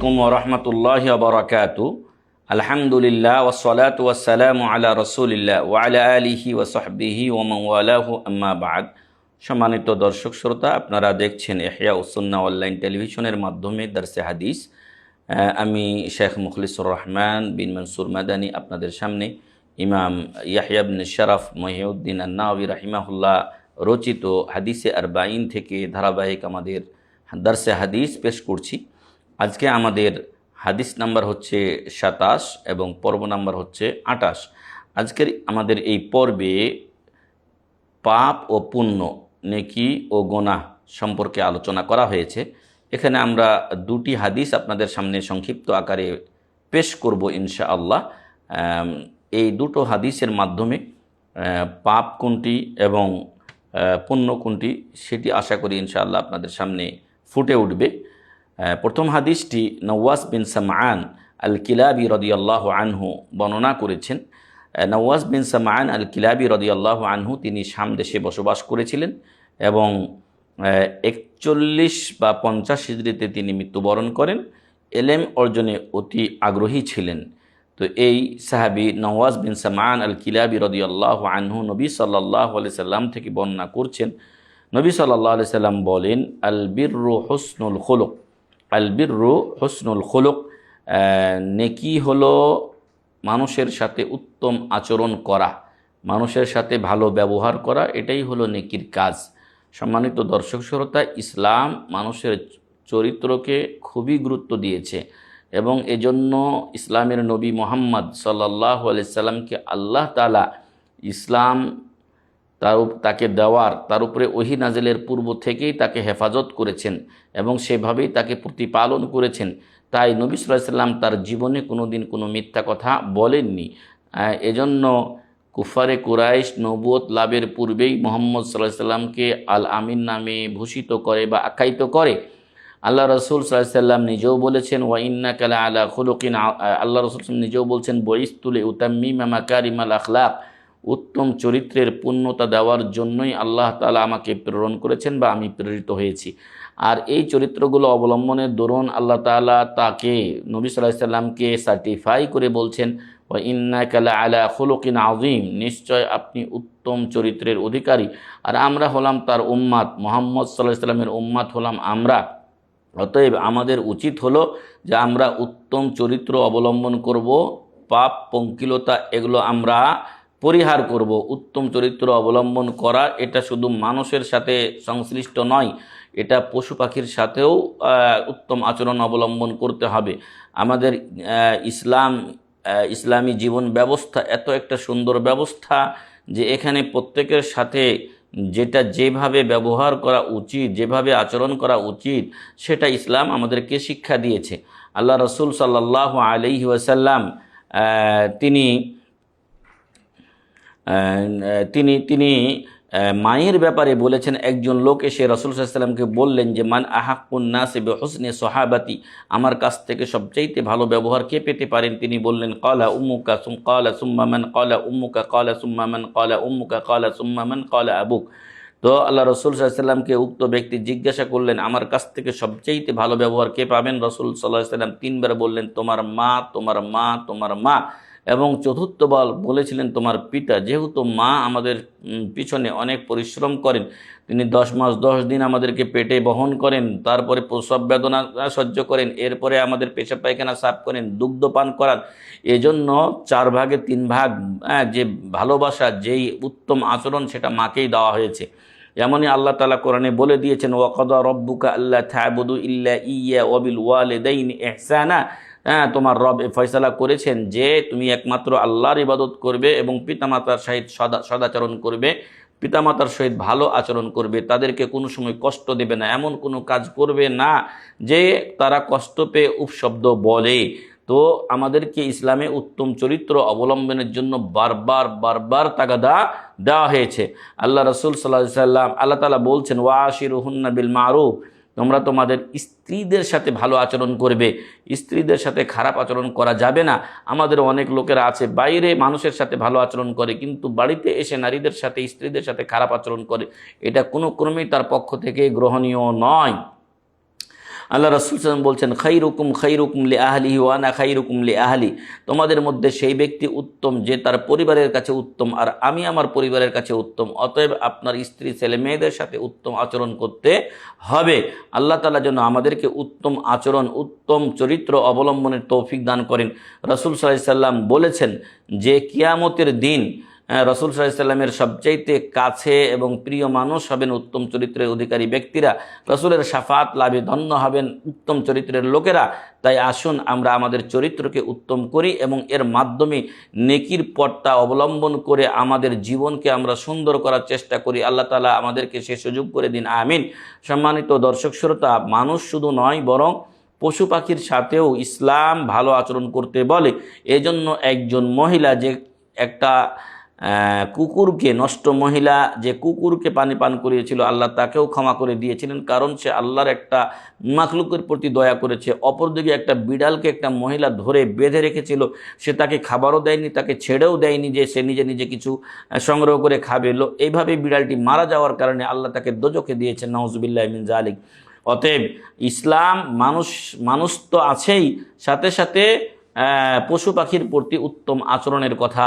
আলাইকুম ওরহমতুল্লাহ বরকাতু। আলহামদুলিল্লাহ ওসলাত ওয়াসালাম আলা রসুলিল্লাহ ওয়ালা আলিহি ওসহবিহি বাদ। সম্মানিত দর্শক শ্রোতা, আপনারা দেখছেন এহিয়া উসুন্না অনলাইন টেলিভিশনের মাধ্যমে দার্সে হাদিস। আমি শেখ মুখলিসুর রহমান বিন মনসুর মাদানি আপনাদের সামনে। ইমাম ইয়াহিয়া বিন শরফ মহিউদ্দিন আন্নাবি রাহিমাহুল্লাহ রচিত হাদিসে আরবাইন থেকে ধারাবাহিক আমাদের দার্সে হাদিস পেশ করছি। আজকে আমাদের হাদিস নাম্বার হচ্ছে সাতাশ এবং পর্ব নাম্বার হচ্ছে আটাশ আজকের আমাদের এই পর্বে পাপ ও পুণ্য নেকি ও গোনাহ সম্পর্কে আলোচনা করা হয়েছে। এখানে আমরা দুটি হাদিস আপনাদের সামনে সংক্ষিপ্ত আকারে পেশ করব ইনশাআল্লাহ। আম, এই দুটো হাদিসের মাধ্যমে পাপ কোনটি এবং পুণ্য কোনটি সেটি আশা করি ইনশাআল্লাহ আপনাদের সামনে ফুটে উঠবে। প্রথম হাদিসটি নওয়াজ বিন সামান আল কিলাবি রদিয়াল্লাহ আনহু বর্ণনা করেছেন। নওয়াজ বিন সামান আল কিলাবি রদিয়াল্লাহ আনহু তিনি শাম দেশে বসবাস করেছিলেন এবং একচল্লিশ বা পঞ্চাশ হিজড়িতে তিনি মৃত্যুবরণ করেন। এলেম অর্জনে অতি আগ্রহী ছিলেন। তো এই সাহাবি নওয়াজ বিন সামান আল কিলাবি রদিয়াল্লাহ আনহু নবী সাল্লাহ আলি সাল্লাম থেকে বর্ণনা করছেন। নবী সাল্লাহ আলি সাল্লাম বলেন আল বিররু হসনুল খোলক। আল বিররু হসনুল খোলক নেকি হলো মানুষের সাথে উত্তম আচরণ করা, মানুষের সাথে ভালো ব্যবহার করা, এটাই হলো নেকির কাজ। সম্মানিত দর্শক শ্রোতা, ইসলাম মানুষের চরিত্রকে খুবই গুরুত্ব দিয়েছে এবং এজন্য ইসলামের নবী মোহাম্মদ সাল্লাহ আলাইসাল্লামকে আল্লাহ তালা ইসলাম তার তাকে দেওয়ার, তার উপরে ওহি নাজেলের পূর্ব থেকেই তাকে হেফাজত করেছেন এবং সেভাবেই তাকে প্রতিপালন করেছেন। তাই নবী সাল্লাম তার জীবনে কোনো দিন কোনো মিথ্যা কথা বলেননি। এজন্য কুফারে কুরাইশ নবুয়ত লাভের পূর্বেই মোহাম্মদ সাল্লাহ সাল্লামকে আল আমিন নামে ভূষিত করে বা আখ্যায়িত করে। আল্লাহ রসুল সাল্লাম নিজেও বলেছেন ওয়াইন্না কালা আলা খুলুকিন আল্লাহ রসুল নিজেও বলছেন বইস্তুলে উতাম্মিমা মাকারিমাল আখলাক। উত্তম চরিত্রের পূর্ণতা দেওয়ার জন্যই আল্লাহ তালা আমাকে প্রেরণ করেছেন বা আমি প্রেরিত হয়েছি। আর এই চরিত্রগুলো অবলম্বনের দরুন আল্লাহ তালা তাকে নবী সাল্লাহ সাল্লামকে সার্টিফাই করে বলছেন ও ইন্না কালা আলা খুলুকিন আজিম নিশ্চয় আপনি উত্তম চরিত্রের অধিকারী। আর আমরা হলাম তার উম্মাদ, মোহাম্মদ সাল্লাহ সাল্লামের উম্মাদ হলাম আমরা। অতএব আমাদের উচিত হলো যে আমরা উত্তম চরিত্র অবলম্বন করব, পাপ, পঙ্কিলতা, এগুলো আমরা পরিহার করব। উত্তম চরিত্র অবলম্বন করা, এটা শুধু মানুষের সাথে সংশ্লিষ্ট নয়, এটা পশু পাখির সাথেও উত্তম আচরণ অবলম্বন করতে হবে। আমাদের ইসলাম ইসলামী জীবন ব্যবস্থা এত একটা সুন্দর ব্যবস্থা যে এখানে প্রত্যেকের সাথে যেটা যেভাবে ব্যবহার করা উচিত, যেভাবে আচরণ করা উচিত, সেটা ইসলাম আমাদেরকে শিক্ষা দিয়েছে। আল্লাহ রসুল সাল্লাহ আলহি ওয়াসাল্লাম তিনি তিনি তিনি মায়ের ব্যাপারে বলেছেন, একজন লোক এসে রসুল সাল্লামকে বললেন যে, মান আহাকুন নাসিবে হোসনে সোহাবাতি আমার কাছ থেকে সবচাইতে ভালো ব্যবহার কে পেতে পারেন? তিনি বললেন, কলা উম্মুকা সুম, কলা সুম্মামান কলা উম্মুকা, কলা সুম্মামান কলা উম্মুকা, কলা সুম্মামান কলা আবুক তো আল্লাহ রসুল সাল্লামকে উক্ত ব্যক্তি জিজ্ঞাসা করলেন, আমার কাছ থেকে সবচাইতে ভালো ব্যবহার কে পাবেন? রসুল সাল্লাহ সাল্লাম তিনবার বললেন, তোমার মা তোমার মা তোমার মা এবং চতুর্থ বল বলেছিলেন তোমার পিতা। যেহেতু মা আমাদের পিছনে অনেক পরিশ্রম করেন তিনি দশ মাস দশ দিন আমাদেরকে পেটে বহন করেন তারপরে প্রসব বেদনা সহ্য করেন এরপরে আমাদের পেশা পায়খানা সাফ করেন দুগ্ধ পান করান। এজন্য চার ভাগে তিন ভাগ হ্যাঁ, যে ভালোবাসা যেই উত্তম আচরণ সেটা মাকেই দেওয়া হয়েছে। এমনই আল্লাহ তালা কোরআনে বলে দিয়েছেন ওয়াকদা রব্বুকা আল্লাহ থাবুদু ইল্লা ইয়া ওয়াবিল ওয়ালিদাইন ইহসানা। হ্যাঁ তোমার রব এ ফয়সালা করেছেন যে তুমি একমাত্র আল্লাহর ইবাদত করবে এবং পিতামাতার সহিত সদা, সদাচরণ করবে, পিতামাতার সহিত ভালো আচরণ করবে, তাদেরকে কোনো সময় কষ্ট দেবে না, এমন কোনো কাজ করবে না যে তারা কষ্ট পেয়ে উপশব্দ বলে। তো আমাদেরকে ইসলামে উত্তম চরিত্র অবলম্বনের জন্য বারবার বারবার তাগাদা দেওয়া হয়েছে। আল্লাহ রসুল সাল্লাহ সাল্লাম আল্লাহ তালা বলছেন ওয়াশির হুন্না বিল মারুফ। তোমরা তোমাদের স্ত্রীদের সাথে ভালো আচরণ করবে, স্ত্রীদের সাথে খারাপ আচরণ করা যাবে না। আমাদের অনেক লোকেরা আছে, বাইরে মানুষের সাথে ভালো আচরণ করে, কিন্তু বাড়িতে এসে নারীদের সাথে, স্ত্রীদের সাথে খারাপ আচরণ করে। এটা কোনো ক্রমেই তার পক্ষ থেকে গ্রহণীয় নয়। আল্লাহ রসুল সাল্লাম বলছেন খাই রুকুম খাই রুকুম লি আহলি ওয়ানা খাই রুকুম লি আহলি তোমাদের মধ্যে সেই ব্যক্তি উত্তম যে তার পরিবারের কাছে উত্তম আর আমি আমার পরিবারের কাছে উত্তম। অতএব আপনার স্ত্রী ছেলে মেয়েদের সাথে উত্তম আচরণ করতে হবে। আল্লাহ তালা যেন আমাদেরকে উত্তম আচরণ, উত্তম চরিত্র অবলম্বনের তৌফিক দান করেন। রসুল সাল্লাম বলেছেন যে কিয়ামতের দিন রসুল সাল্লামের সবচাইতে কাছে এবং প্রিয় মানুষ হবেন উত্তম চরিত্রের অধিকারী ব্যক্তিরা। রসুলের সাফাত লাভে ধন্য হবেন উত্তম চরিত্রের লোকেরা। তাই আসুন আমরা আমাদের চরিত্রকে উত্তম করি এবং এর মাধ্যমে নেকির পথটা অবলম্বন করে আমাদের জীবনকে আমরা সুন্দর করার চেষ্টা করি। আল্লাহ তালা আমাদেরকে সে সুযোগ করে দিন। আমিন। সম্মানিত দর্শক শ্রোতা, মানুষ শুধু নয়, বরং পশু পাখির সাথেও ইসলাম ভালো আচরণ করতে বলে। এজন্য একজন মহিলা যে একটা কুকুরকে নষ্ট মহিলা যে কুকুরকে পানি পান করিয়েছিল, আল্লাহ তাকেও ক্ষমা করে দিয়েছিলেন, কারণ সে আল্লাহর একটা মাখলুকের প্রতি দয়া করেছে। অপরদিকে একটা বিড়ালকে একটা মহিলা ধরে বেঁধে রেখেছিল, সে তাকে খাবারও দেয়নি, তাকে ছেড়েও দেয়নি যে সে নিজে নিজে কিছু সংগ্রহ করে খাবে। লো, এইভাবে বিড়ালটি মারা যাওয়ার কারণে আল্লাহ তাকে দোজকে দিয়েছেন নওয়াজবিল্লাহ মিন জালিক অতএব ইসলাম মানুষ মানুষ তো আছেই, সাথে সাথে পশু পাখির প্রতি উত্তম আচরণের কথা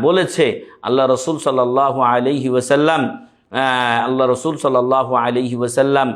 বলেছে আল্লাহ রসুল সাল্লাহ আলহি ওসাল্লাম আল্লাহ রসুল সাল্লাহ আলহি ওসাল্লাম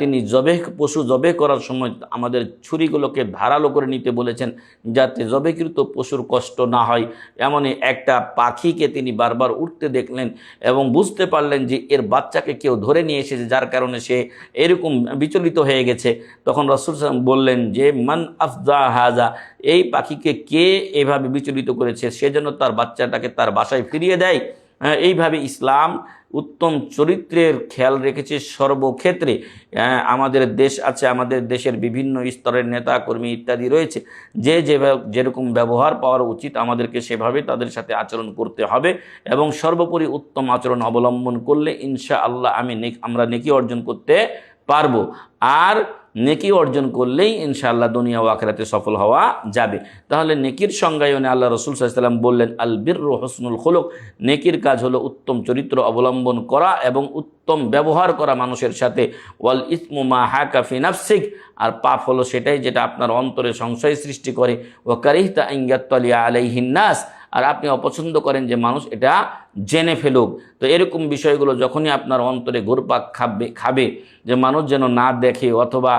তিনি জবে, পশু জবে করার সময় আমাদের ছুরিগুলোকে ধারালো করে নিতে বলেছেন যাতে জবেকৃত পশুর কষ্ট না হয়। এমনই একটা পাখিকে তিনি বারবার উঠতে দেখলেন এবং বুঝতে পারলেন যে এর বাচ্চাকে কেউ ধরে নিয়ে এসেছে, যার কারণে সে এরকম বিচলিত হয়ে গেছে। তখন রসুল বললেন যে, মান আফজা হাজা এই পাখিকে কে এভাবে বিচলিত করেছে? সে যেন তার বাচ্চাটাকে তার বাসায় ফিরিয়ে দেয়। এইভাবে ইসলাম উত্তম চরিত্রের খেয়াল রেখেছে সর্বক্ষেত্রে। আমাদের দেশ আছে, আমাদের দেশের বিভিন্ন স্তরের নেতা কর্মী ইত্যাদি রয়েছে। যে যে যেরকম ব্যবহার পাওয়ার উচিত আমাদেরকে সেভাবে তাদের সাথে আচরণ করতে হবে এবং সর্বোপরি উত্তম আচরণ অবলম্বন করলে ইনশা আল্লাহ আমি আমরা নেকি অর্জন করতে পারব। আর নেকি অর্জন করলেই ইনশাআল্লাহ দুনিয়া ও আখেরাতে সফল হওয়া যাবে। তাহলে নেকির সংজ্ঞায়নে আল্লাহ রসুল সাল্লাম বললেন আল বীর হসনুল খোলক। নেকির কাজ হলো উত্তম চরিত্র অবলম্বন করা এবং উত্তম ব্যবহার করা মানুষের সাথে। ওয়াল ইসমুমা হাকাফি নাফসিক। আর পাপ হলো সেটাই যেটা আপনার অন্তরে সংশয় সৃষ্টি করে। ও কারিহতা ইঙ্গাত্তলিয়া আলাইহিন্নাস আর আপনি অপছন্দ করেন যে মানুষ এটা জেনে ফেলুক। তো এরকম বিষয়গুলো যখনই আপনার অন্তরে ঘুরপাক খাবে খাবে যে মানুষ যেন না দেখে অথবা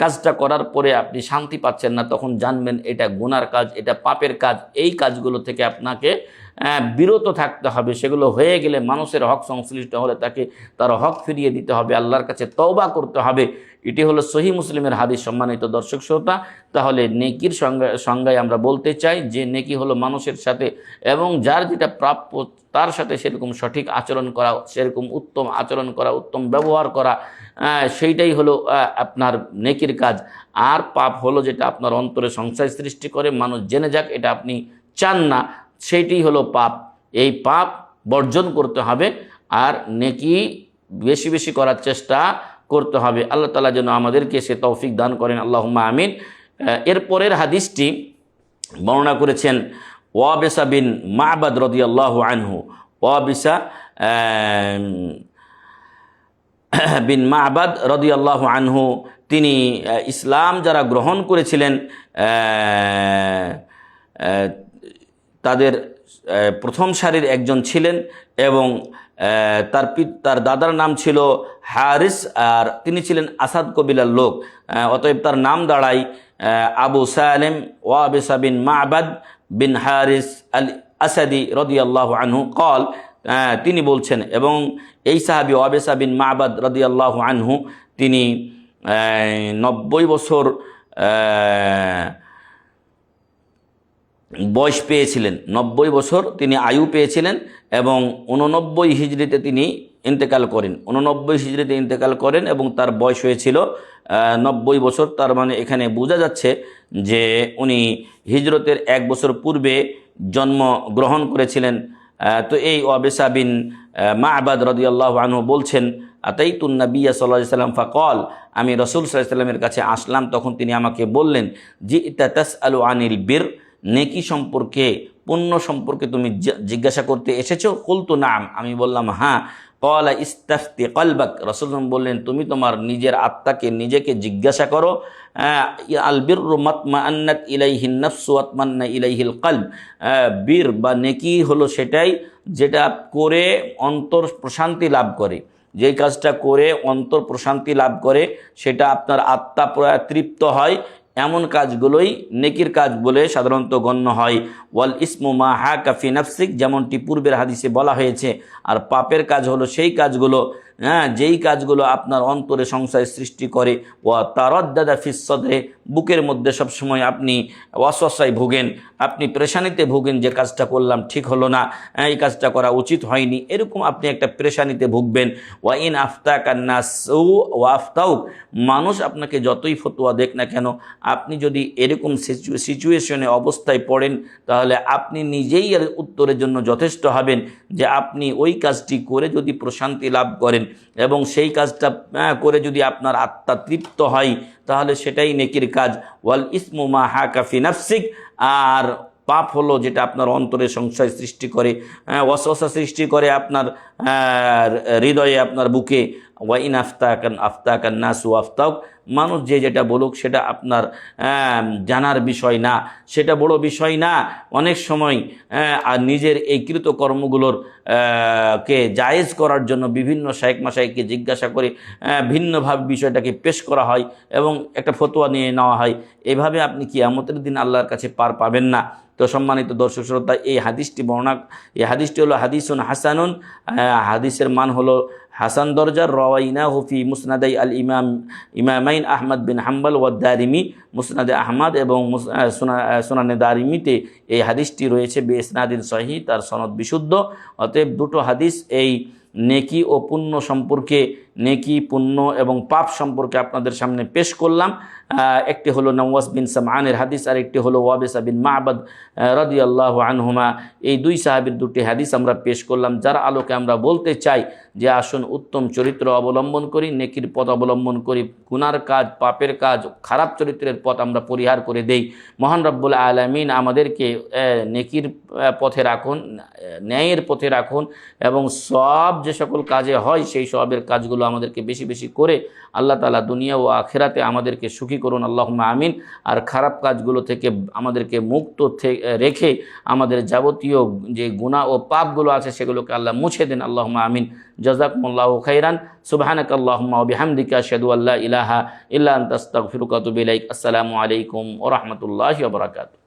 কাজটা করার পরে আপনি শান্তি পাচ্ছেন না, তখন জানবেন এটা গুনার কাজ, এটা পাপের কাজ, এই কাজগুলো থেকে আপনাকে বিরত থাকতে হবে। সেগুলো হয়ে গেলে মানুষের হক সংশ্লিষ্ট হলে তাকে তার হক ফিরিয়ে দিতে হবে, আল্লাহর কাছে তওবা করতে হবে। এটি হলো সহি মুসলিমের হাদিস, সম্মানিত দর্শক শ্রোতা। তাহলে নেকির সংজ্ঞা, সংজ্ঞায় আমরা বলতে চাই যে নেকি হলো মানুষের সাথে এবং যার যেটা প্রাপ্য, তার সাথে সেরকম সঠিক আচরণ করা, সেরকম উত্তম আচরণ করা, উত্তম ব্যবহার করা সেইটাই হলো আপনার নেকির কাজ। আর পাপ হলো যেটা আপনার অন্তরে সংশয় সৃষ্টি করে, মানুষ জেনে যাক, এটা আপনি চান না। সেইটাই হলো পাপ। এই পাপ বর্জন করতে হবে আর নেকি বেশি বেশি করার চেষ্টা করতে হবে। আল্লাহ তালা যেন আমাদেরকে সে তৌফিক দান করেন। আল্লাহ আমিন। এরপরের হাদিসটি বর্ণনা করেছেন ওয়াবেসা বিন মাহবাদ রদি আল্লাহ আনহু। ওয়াবিসা বিন মাহবাদ রদি আল্লাহ আনহু। তিনি ইসলাম যারা গ্রহণ করেছিলেন তাদের প্রথম সারির একজন ছিলেন এবং তার তার দাদার নাম ছিল হারিস আর তিনি ছিলেন আসাদ কবিলার লোক। অতএব তার নাম দাঁড়ায় আবু সালেম ওয়াবেসা বিন মাহবাদ বিন হারিস আল আসাদি রদিয়াল্লাহ আনহু কল তিনি বলছেন এবং এই সাহাবি ওয়াবেসা বিন মাহবাদ রদিয়াল্লাহ আনহু, তিনি নব্বই বছর বয়স পেয়েছিলেন, নব্বই বছর তিনি আয়ু পেয়েছিলেন এবং উননব্বই হিজড়িতে তিনি ইন্তেকাল করেন। উননব্বই হিজড়িতে ইন্তেকাল করেন এবং তার বয়স হয়েছিল নব্বই বছর। তার মানে এখানে বোঝা যাচ্ছে যে উনি হিজরতের এক বছর পূর্বে জন্ম গ্রহণ করেছিলেন। তো এই ওয়াবেসা বিন মা আবাদ রদিয়াল্লাহ আনহু বলছেন, আতাইতুন নবিয়া সাল্লাহ সাল্লাম ফাকল, আমি রসুল সাল্লাহ সাল্লামের কাছে আসলাম, তখন তিনি আমাকে বললেন জি ইতাতাস আলু আনিল বীর। নেকি সম্পর্কে পুণ্য সম্পর্কে তুমি জিজ্ঞাসা করতে এসেছ? কুলতু, নাম। আমি বললাম হ্যাঁ। কলা ইস্তাফতি কলবাক। রসুল বললেন, তুমি তোমার নিজের আত্মাকে, নিজেকে জিজ্ঞাসা করো আলবির মাতমা আন্নাত ইলাইহিন নফসু আতমান্না ইলাইহিল কলব। বীর বা নেকি হলো সেটাই যেটা করে অন্তর প্রশান্তি লাভ করে। যেই কাজটা করে অন্তর প্রশান্তি লাভ করে, সেটা আপনার আত্মা প্রায় তৃপ্ত হয়। এমন কাজগুলোই নেকির কাজ বলে সাধারণত গণ্য হয়। ওয়াল ইসমু মা হা কাফি নাফসিক, যেমনটি পূর্বের হাদিসে বলা হয়েছে। আর পাপের কাজ হলো সেই কাজগুলো হ্যাঁ যেই কাজগুলো আপনার অন্তরে সংশয় সৃষ্টি করে ও তারদ্দাদা ফিসদরে বুকের মধ্যে সবসময় আপনি অস্বস্যায় ভোগেন আপনি প্রেশানিতে ভোগেন যে কাজটা করলাম ঠিক হলো না হ্যাঁ, এই কাজটা করা উচিত হয়নি এরকম আপনি একটা প্রেশানিতে ভুগবেন। ওয়া ইন আফতা কান্নাস ও আফতাউক মানুষ আপনাকে যতই ফতোয়া দেখ না কেন আপনি যদি এরকম সিচুয়েশনে অবস্থায় পড়েন তাহলে আপনি নিজেই উত্তরের জন্য যথেষ্ট হবেন যে আপনি ওই কাজটি করে যদি প্রশান্তি লাভ করেন এবং সেই কাজটা করে যদি আপনার আত্মা তৃপ্ত হয়, তাহলে সেটাই নেকির কাজ। ওয়াল ইসমু মা হা কাফি নাফসিক, আর পাপ হলো যেটা আপনার অন্তরে সংশয় সৃষ্টি করে অসহসা সৃষ্টি করে আপনার হৃদয়ে, আপনার বুকে। ওয়াইন আফতাকান আফতাকান নাসু আফতাক মানুষ যে যেটা বলুক সেটা আপনার জানার বিষয় না। সেটা বড় বিষয় না। অনেক সময় আর নিজের এই কৃত কর্মগুলোর কে জায়েজ করার জন্য বিভিন্ন শায়েক মাসাইকে জিজ্ঞাসা করে ভিন্নভাবে বিষয়টাকে পেশ করা হয় এবং একটা ফতোয়া নিয়ে নেওয়া হয়। এভাবে আপনি কি কিয়ামতের দিন আল্লাহর কাছে পার পাবেন না। তো সম্মানিত দর্শক শ্রোতা, এই হাদিসটি বর্ণনা এই হাদিসটি হলো হাদিসুন হাসানুন। হাদিসের মান হলো হাসান দরজার রওয়াইনা হুফি মুসনাদাই আল ইমাম, ইমামাইন আহমদ বিন হাম্বাল ওয়াদ দারিমি মুসনাদে আহমদ এবং সুনানে দারিমিতে এই হাদিসটি রয়েছে বে ইসনাদিন সহি তার সনদ বিশুদ্ধ। অতএব দুটো হাদিস এই নেকি ও পুণ্য সম্পর্কে, নেকি, পুণ্য এবং পাপ সম্পর্কে আপনাদের সামনে পেশ করলাম। একটি হলো নওয়াজ বিন সামানের হাদিস আর একটি হলো ওয়াবেসা বিন মাহবাদ রদি আল্লাহ আনহুমা। এই দুই সাহাবির দুটি হাদিস আমরা পেশ করলাম। যার আলোকে আমরা বলতে চাই যে আসুন উত্তম চরিত্র অবলম্বন করি, নেকির পথ অবলম্বন করি, গুনার কাজ, পাপের কাজ, খারাপ চরিত্রের পথ আমরা পরিহার করে দেই। মহান রব্বুল আলমিন আমাদেরকে নেকির পথে রাখুন ন্যায়ের পথে রাখুন এবং সব যে সকল কাজে হয় সেই সবের কাজগুলো আমাদেরকে বেশি বেশি করে আল্লাহ তালা দুনিয়া ও আখেরাতে আমাদেরকে সুখী করুন আল্লাহ আমিন। আর খারাপ কাজগুলো থেকে আমাদেরকে মুক্ত রেখে আমাদের যাবতীয় যে গুণা ও পাপগুলো আছে সেগুলোকে আল্লাহ মুছে দেন আল্লাহ আমিন। জাজাকুমুল্লাহ খাইরান সুবাহানক আল্লাহুম্মা ওয়া বিহামদিকা আশহাদু আল্লা ইলাহা ইল্লা আনতা আস্তাগফিরুকা ওয়া আতুবু ইলাইক আসসালামু আলাইকুম ওয়া রাহমাতুল্লাহি ওয়া বারাকাতুহু